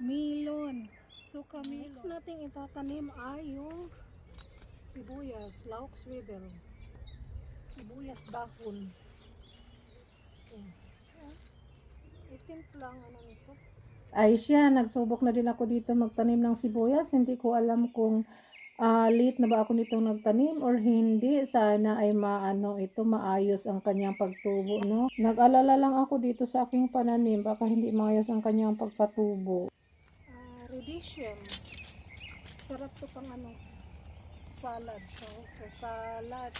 Milon. Suka milon. Next natin itatanim ay yung sibuyas, lauk swivel. Sibuyas dahon. Okay. Itim lang ano nito. Ay siya, nagsubok na din ako dito magtanim ng sibuyas. Hindi ko alam kung ah, late na ba ako nitong nagtanim or hindi. Sana ay maano ito, maayos ang kanyang pagtubo, no? Nag-alala lang ako dito sa aking pananim, baka hindi maayos ang kanyang pagkatubo. Radishium. Sarap to pang ano, salad. So, sa salad.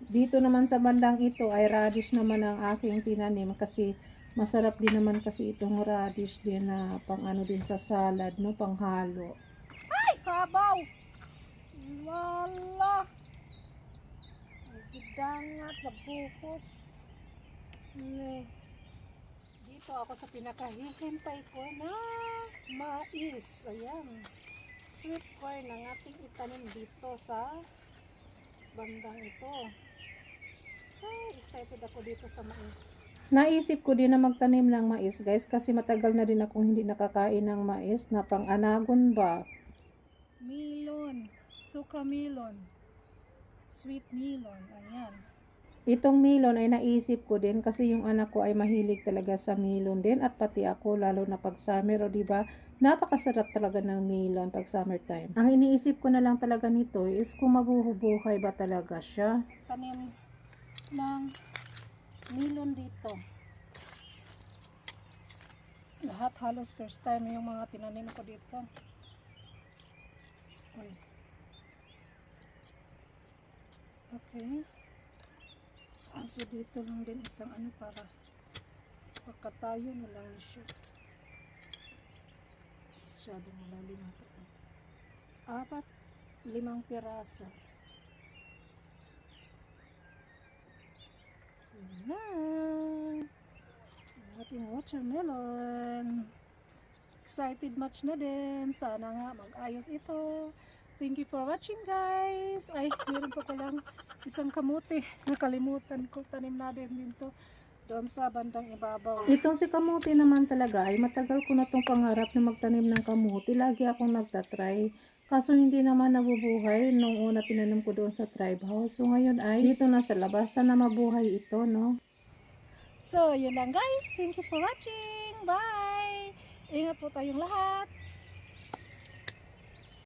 Dito naman sa bandang ito ay radish naman ang aking tinanim kasi masarap din naman kasi itong radish din na pang ano din sa salad, no? Panghalo. Ay, kabaw! Wala! Gidangat, nabukos. Ne. Dito ako sa pinakahihintay ko na mais. Ayan. Sweet corn ang ating itanim dito sa bandang ito. Ay, excited ako dito sa mais. Naisip ko din na magtanim ng mais, guys, kasi matagal na din akong hindi nakakain ng mais na pang-anagon ba. Milon. Suka milon. Sweet milon. Ayan. Itong melon ay naisip ko din kasi yung anak ko ay mahilig talaga sa melon din at pati ako lalo na pag summer o di ba napakasarap talaga ng melon pag summertime. Ang iniisip ko na lang talaga nito is kung mabubuhay ba talaga siya. tanim ng milon dito. Lahat halos first time yung mga tinanim ko dito. Okay. Ah, So dito lang din isang ano para pagkatayo na lang siya. Masyadong malalim na ito. Apat, limang piraso. So, na. Ang ating watermelon. Excited much na din. Sana nga mag-ayos ito. Thank you for watching guys. Ay, meron pa palang isang kamuti. Nakalimutan ko. Tanim natin din to doon sa bandang ibabaw. Itong si kamuti naman talaga ay matagal ko na tong pangarap na magtanim ng kamuti. Lagi akong nagtatry. Kaso hindi naman nabubuhay nung una tinanim ko doon sa tribe house. So ngayon ay dito na sa labas. Sana mabuhay ito, no? So, yun lang guys. Thank you for watching. Bye! Ingat po tayong lahat.